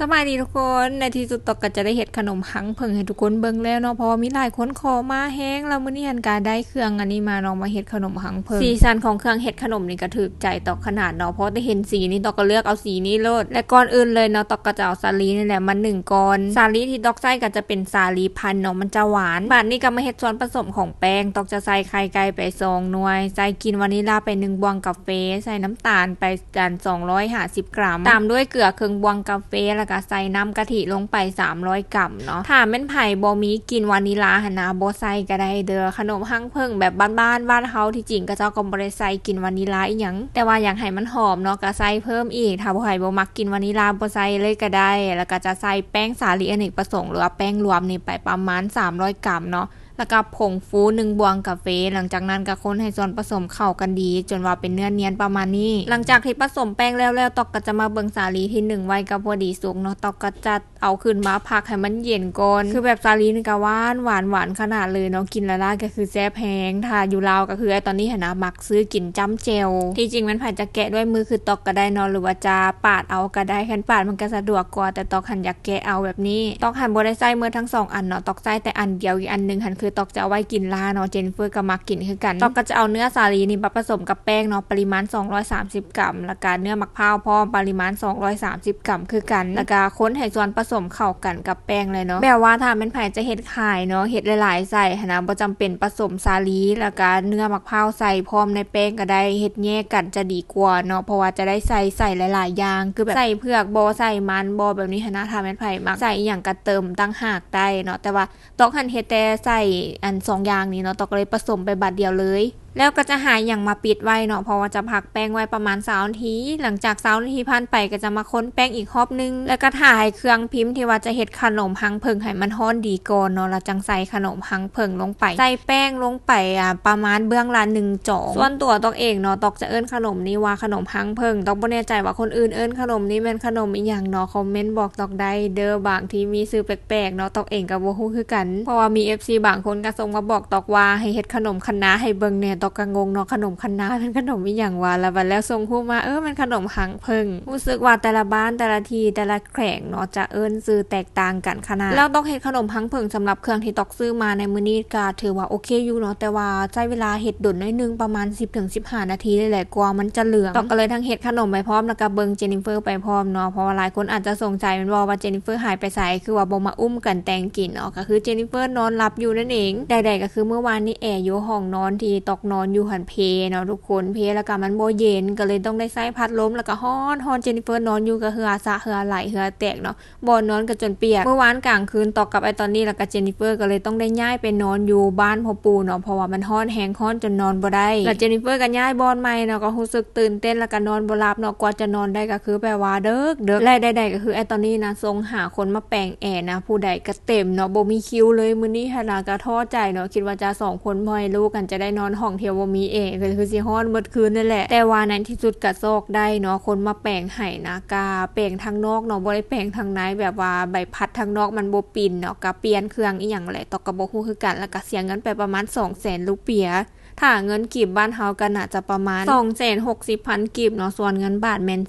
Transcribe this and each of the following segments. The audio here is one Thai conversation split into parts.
สบายดีทุกคนในที่สุดตอกก็จะได้เห็ดขนมหังเพิ่งให้ทุกคนเบิ่งแล้วเนาะเพราะว่ามีหลายคนขอมาแห้งแล้วมื้อนี้หันการได้เครื่องอันนี้มาลองมาเห็ดขนมหังเพิ่งสีสันของเครื่องเห็ดขนมนี่ก็ถูกใจตอกขนาดเนาะเพราะได้เห็นสีนี้ตอกก็เลือกเอาสีนี้โลดและก่อนอื่นเลยเนาะตอกก็จะเอาสาลีนี่แหละมาหนึ่งก้อนสาลีที่ตอกใส่ก็จะเป็นสาลีพันเนาะมันจะหวานบาดนี้ก็มาเห็ดส่วนผสมของแป้งตอกจะใส่ไข่ไก่ไปซองหน่วยใส่กินวานิลลาไปหนึ่งบวงกาแฟใส่น้ำตาลไปจาน250 กรัม ตามด้วยเกลือครึ่งบวงกาแฟแล้วก็ใส่น้ำกะทิลงไป 300 กรัมเนาะถ้าแม่นไผ่บมีกินวานิลาหนนะบอใส่ก็ได้เด้อขนมหั่งเพิ่งแบบบ้านๆบ้านเฮาที่จริงก็เจ้าก็บ่ได้ใส่กินวานิลาอีหยังแต่ว่าอยากให้มันหอมเนาะก็ใส่เพิ่มอีกถ้าบ่ใครบ่มักกินวานิลาบ่ใส่เลยก็ได้ แล้วก็จะใส่แป้งสาลีอเนกประสงค์หรือว่าแป้งรวมนี่ไปประมาณ 300 กรัมเนาะ แล้วก็ผงฟูหนึ่งบวงกาแฟหลังจากนั้นก็คนให้ส่วนผสมเข้ากันดี จนว่าเป็นเนื้อเนียนประมาณนี้ หลังจากที่ผสมแป้งแล้วแล้วตอกก็จะมาเบิงสาลีที่หนึ่งไว้กับพอดีสุกเนาะตอกก็จะเอาขึ้นมาพักให้มันเย็นก่อนคือแบบสาลีนี่ก็หวานหวานหวานขนาดเลยเนาะกินละลายก็คือแซ่บแพงถ้าอยู่ลาวก็คือไอตอนนี้เห็นนะมักซื้อกินจ้ำเจลที่จริงมันผ่านจะแกะด้วยมือคือตอกก็ได้เนาะหรือว่าจะปาดเอาก็ได้คันปาดมันก็สะดวกกว่าแต่ตอกหันอยากแกะเอาแบบนี้ตอกหันบ่ได้ใส่เมื่อทั้งสองอันเนาะตอกใส่แต่อันเดียวอีกอันนึงหันคือตอกจะเอาไว้กินลาเนาะเจนเฟอร์ก็มักกินคือกัน ตอกก็จะเอาเนื้อสาลีนี่มาผสมกับแป้งเนาะปริมาณ 230 กรัม แล้วก็เนื้อมะพร้าวพร้อมปริมาณ 230 กรัมคือกัน แล้วก็ค้นให้ส่วนผสมเข้ากันกับแป้งเลยเนาะแบบว่าถ้าเป็นไผ่จะเฮ็ดขายเนาะเฮ็ดหลายๆใส่นะบ่จำเป็นผสมสาลี แล้วก็เนื้อมะพร้าวใส่พร้อมในแป้งก็ได้เฮ็ดแยกกันจะดีกว่าเนาะเพราะว่าจะได้ใส่ใส่หลาย ๆ อย่าง คือแบบใส่เผือกบ่ใส่มันบ่แบบนี้นะถ้าเป็นไผ่มักใส่อีหยังก็เติมตั้งหากได้เนาะแต่ว่าตอกหันเฮ็ดแต่ใส่อันสองอย่างนี้เนาะตอกเลยผสมไปบัดเดียวเลย แล้วก็จะหายอย่างมาปิดไว้เนาะเพราะว่าจะพักแป้งไว้ประมาณ3นาที หลังจาก3นาทีผ่านไปก็จะมาค้นแป้งอีกรอบนึง แล้วก็ถ่ายเครื่องพิมพ์ที่ว่าจะเฮ็ดขนมหังเพิงให้มันฮ้อนดีก่อนเนาะแล้วจังใส่ขนมหังเพิงลงไปใส่แป้งลงไปอะประมาณเบื้องละ1จ่งจอส่วนตัวตอกเองเนาะตอกจะเอิ้นขนมนี้ว่าขนมหังเพิงตอกบ่แน่ใจว่าคนอื่นเอิ้นขนมนี้เป็นขนมอีหยังเนาะคอมเมนต์บอกตอกได้เด้อบางที่มีซื้อแปลกๆเนาะตอกเองก็บ่ฮู้คือกันเพราะว่ามี FC บางคนก็ส่งมาบอกตอกว่าให้เฮ็ดขนมคณะให้เบิ่งแน่ตอกก็งงเนาะขนมคะน้าเป็นขนมอีหยังวะแล้วบัดแล้วส่งฮู้มาเออมันขนมหังเพิงรู้สึกว่าแต่ละบ้านแต่ละทีแต่ละแขวงเนาะจะเอิ้นซื้อแตกต่างกันขนาดแล้วตอกเฮ็ดขนมหังเพิงสำหรับเครื่องที่ตอกซื้อมาในมื้อนี้ก็ถือว่าโอเคอยู่เนาะแต่ว่าใช้เวลาเฮ็ดดนน้อยนึงประมาณ 10-15 นาทีเลยแหละกว่ามันจะเหลืองตอกก็เลยทั้งเฮ็ดขนมไปพร้อมแล้วก็เบิงเจนิเฟอร์ไปพร้อมเนาะเพราะว่าหลายคนอาจจะสงสัยแมันบ่ว่าเจนิเฟอร์หายไปไสคือว่าบ่มาอุ้มกันแต่งกินเนาะก็คือเจนนิเฟอร์นอนหลับอยู่นั่นเองใดๆก็คือเมื่อวานนี้แอร์อยู่ห้องนอนที่ตอกนอนอยู่หันเพเนาะทุกคนเพแล้วก็มันโบเย็นก็เลยต้องได้ใส่พัดลมแล้วก็ฮอนฮอนเจนิเฟอร์นอนอยู่ก็เหือสะเหือไหลเหือแตกเนาะบ่นนอนก็จนเปียกเมื่อวานกลางคืนตอกกับไอตอนนี้แล้วก็เจนิเฟอร์ก็เลยต้องได้ย้ายไปนอนอยู่บ้านพ่อปู่เนาะเพราะว่ามันฮ้อนแฮงฮ้อนจนนอนบ่ได้แล้วเจนิเฟอร์ก็ย้ายบอนใหม่เนาะก็รู้สึกตื่นเต้นแล้วก็นอนบ่หลับเนาะกว่าจะนอนได้ก็คือแปลว่าเด้อเด้อและใดๆก็คือไอตอนนี้นะทรงหาคนมาแปลงแอร์นะผู้ใดก็เต็มเนาะบ่มีคิวเลยมื้อนี้หนาก็ท้อใจเนาะคิดว่าจะสองคนพ่อให้ลูกกันจะได้นอนห้องเทยวบ่มีเอร์ก็คือสิฮ้อนเมดคืนนั่นแหละ แต่ว่าในที่สุดก็โซกได้เนาะคนมาแปลงไห้นะกาแปลงทางนอกเนาะบ่ได้แปลงทางในแบบว่าใบพัดทางนอกมันบ่ปินเนาะก็เปลี่ยนเครื่องอีหยังแหละตอกกะบ่ฮู้คือกันแล้วก็เสียเงินไปประมาณ200,000รูเปีย ถ้าเงินกีบบ้านเฮากันน่าจะประมาณ260,000กีบเนาะส่วนเงินบาทแม่น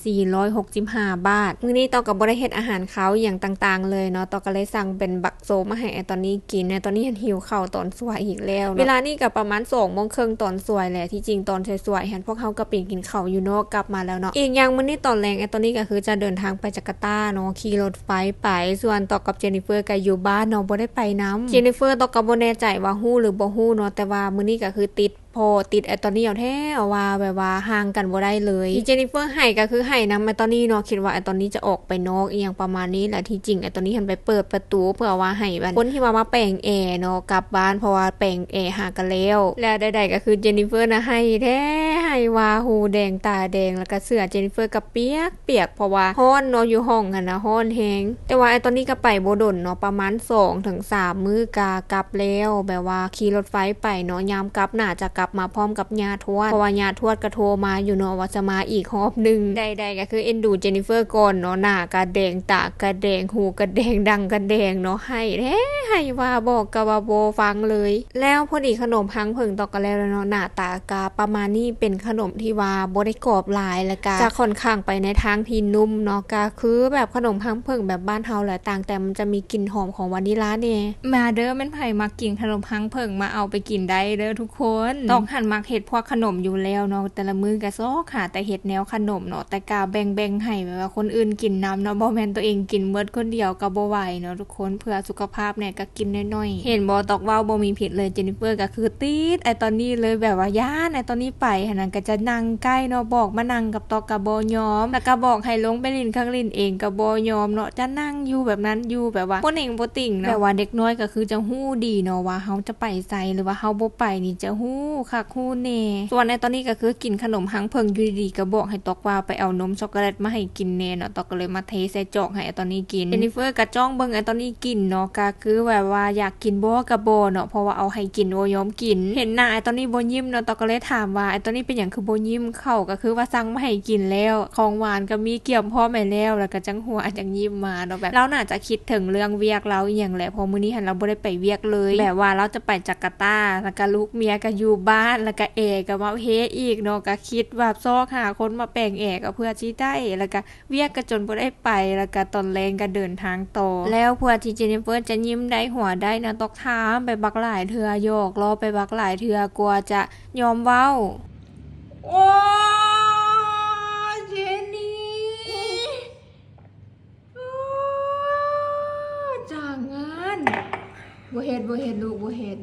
465 บาท มื้อนี้ต่อก็บ่ได้เฮ็ดอาหารเขาอย่างต่างๆ เลยเนาะต่อก็เลยสั่งเป็นบักโซมาให้ไอ้ตอนนี้กินในตอนนี้เห็นหิวข้าวตอนสวยอีกแล้ว เวลานี้ก็ประมาณ2โมงครึ่งตอนสวยแหละที่จริงตอนสวยๆเห็นพวกเฮาก็ปีนกินข้าวอยู่เนาะกลับมาแล้วเนาะอีกอย่างมื้อนี้ตอนแรงไอ้ตอนนี้ก็คือจะเดินทางไปจาการ์ตาเนาะขี่รถไฟไปส่วนต่อกับเจนิเฟอร์ก็อยู่บ้านเนาะบ่ได้ไปนํเจนิเฟอร์ต่อก็บ่แน่ใจว่าฮู้หรือบ่ฮู้เนาะแต่ว่ามื้อนี้ก็คือติด พอติดไอตอนนี้เอาแท้ว่าแบบว่าห่างกันบ่ได้เลยที่เจนนิเฟอร์ให้ก็คือให้นำไอตอนนี้เนาะคิดว่าไอตอนนี้จะออกไปนอกอีหยังประมาณนี้แหละที่จริงไอตอนนี้หันไปเปิดประตูเพื่อว่าให้บันคนที่มามาแปลงแอร์เนาะกลับบ้านเพราะว่าแปลงแอร์หากันแล้ว และใดๆก็คือเจนนิเฟอร์นะให้แท้ให้ วาหูแดงตาแดงแล้วก็เสื้อเจนนิเฟอร์กับเปียกเปียกเพราะว่าฮ้อนเนาะอยู่ห้องกันนะฮ้อนแฮงแต่ว่าไอตอนนี้ก็ไปโบดนเนาะประมาณ2ถึง3มื้อกากลับแล้วแบบว่าขี่รถไฟไปเนาะยามกลับน่าจะกลับมาพร้อมกับญาทวดเพราะว่าญาทวดก็โทรมาอยู่เนาะว่าจะมาอีกรอบหนึงใดๆก็คือเอ็นดูเจนนิเฟอร์ก่อนเนาะหน้ากระแดงตากระแดงหูกระแดงดังกระแดงเนาะให้แท้ให้ว่าบอกกะว่าโบฟังเลย แล้วพอดีขนมพังเพิ่งตอกกันแล้วเนาะหน้าตากาประมาณนี้เป็นขขนมที่ว่าบ่ได้กรอบหลายแล้วก็จะค่อนข้างไปในทางที่นุ่มเนาะก็คือแบบขนมพังเพิ่งแบบบ้านเฮาแหละต่างแต่มันจะมีกลิ่นหอมของวานิลลาเนี่ยมาเด้อแม่นไผมากินขนมพังเพิ่งมาเอาไปกินได้เด้อทุกคน ต้องหันมักเฮ็ดพวกขนมอยู่แล้วเนาะแต่ละมื้อก็ซอกหาแต่เฮ็ดแนวขนมเนาะแต่กาแบ่งๆให้แบบว่าคนอื่นกินน้ำเนาะบ่แม่นตัวเองกินเบิดคนเดียวก็บ่ไหวเนาะทุกคนเพื่อสุขภาพเนี่ยก็กินน้อยๆเห็นบ่ตอกเว้าบ่มีผิดเลยเจนนิเฟอร์ก็คือติดไอตอนนี้เลยแบบว่าย่านไอตอนนี้ไปหันนั้นก็จะนั่งใกล้เนาะบอกมานั่งกับตอกกะบ่ยอม แล้วก็บอกให้ลงไปลินข้างลินเองก็บ่ยอมเนาะจะนั่งอยู่แบบนั้นอยู่แบบว่าบ่เน่งบ่ติ่งเนาะแบบว่าเด็กน้อยก็คือจะฮู้ดีเนาะว่าเฮาจะไปไสหรือว่าเฮาบ่ไปนี่จะฮู้คักฮู้แน่ส่วนในตอนนี้ก็คือกินขนมหังเพิงอยู่ดีๆก็บอกให้ตอกว่าไปเอานมช็อกโกแลตมาให้กินแน่เนาะตอกก็เลยมาเทใส่จอกให้ไอตอนนี้กินเจนนิเฟอร์ก็จ้องเบิ่งไอตอนนี้กินเนาะก็คือแบบว่าอยากกินบ่ก็บ่เนาะเพราะว่าเอาให้กินโอยอมกิน เห็นหน้าไอตอนนี้บ่ยิ้มเนาะตอกก็เลยถามว่าไอตอนนี้เป็นหยังคือโบยิ้มเข้าก็คือว่าสั่งมาให้กินแล้ว ของหวานก็มีเกี่ยมพ่อแม่แล้ว แล้วก็จังหัวจังยิ้มมาเนาะแบบเราน่าจะคิดถึงเรื่องเวียกเราอย่างแหละเพอมื้อนี้หันเราบ่ได้ไปเวียกเลย แบบว่าเราจะไปจาการ์ตาแล้วก็ลูกเมียก็อยู่บ้านแล้วก็เอก็มาเฮอีกเนาะก็คิดว่าซอกหาคนมาแปลงแอกเพื่อที่ได้แล้วก็เวียกก็จนบ่ได้ไปแล้วก็ตอนแรงก็เดินทางต่อแล้วเพื่อที่เจนนิเฟอร์จะยิ้มได้หัวได้นะตอกถามไปบักหลายเทือโยกรอไปบักหลายเทือกลัวจะยอมเว้า โอ้เจนี่โอ้จางงานบ่เฮ็ดบ่เฮ็ดลูกบ่เฮ็ด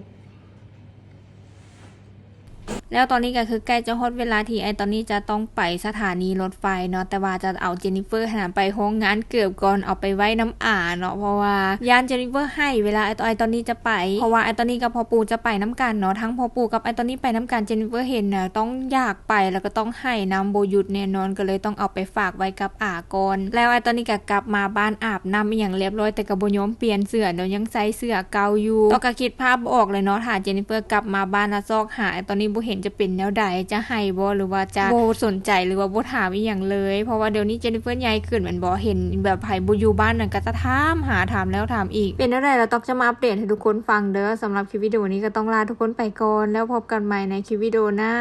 แล้วตอนนี้ก็คือใกล้จะฮอดเวลาที่ไอตอนนี้จะต้องไปสถานีรถไฟเนาะแต่ว่าจะเอาเจนนิเฟอร์หาไปห้องงานเกือบก่อนเอาไปไว้น้ำอ่านเนาะเพราะว่ายานเจนนิเฟอร์ให้เวลาไอตอนไอตอนนี้จะไป เพราะว่าไอตอนนี้กับพ่อปู่จะไปน้ำกันเนาะทั้งพ่อปู่กับไอตอนนี้ไปน้ำกันเจนนิเฟอร์เห็นนะต้องอยากไปแล้วก็ต้องให้น้ำโบหยุดแน่นอนก็เลยต้องเอาไปฝากไว้กับอาก่อนแล้วไอตอนนี้ก็กลับมาบ้านอาบน้ำอย่างเรียบร้อยแต่กับโบยอมเปลี่ยนเสื้อเดี๋ยวยังใส่เสื้อเก่าอยู่ต้องก็คิดภาพออกเลยเนาะถ้าเจนนิเฟอร์กลับมาบ้านแล้วซอกหาไอ้ตอนนี้โบเห็นจะเป็นแนวใดจะให้บ่หรือว่าจะบ่สนใจหรือว่าบ่ถามอีหยังเลย เพราะว่าเดี๋ยวนี้เจนนิเฟอร์ใหญ่ขึ้นเหมือนบ่เห็นแบบไผบ่อยู่บ้านนั่นก็จะถามหาถามแล้วถามอีก เป็นอะไรแล้วต้องจะมาอัปเดตให้ทุกคนฟังเด้อสำหรับคลิปวิดีโอนี้ก็ต้องลาทุกคนไปก่อนแล้วพบกันใหม่ในคลิปวิดีโอหน้า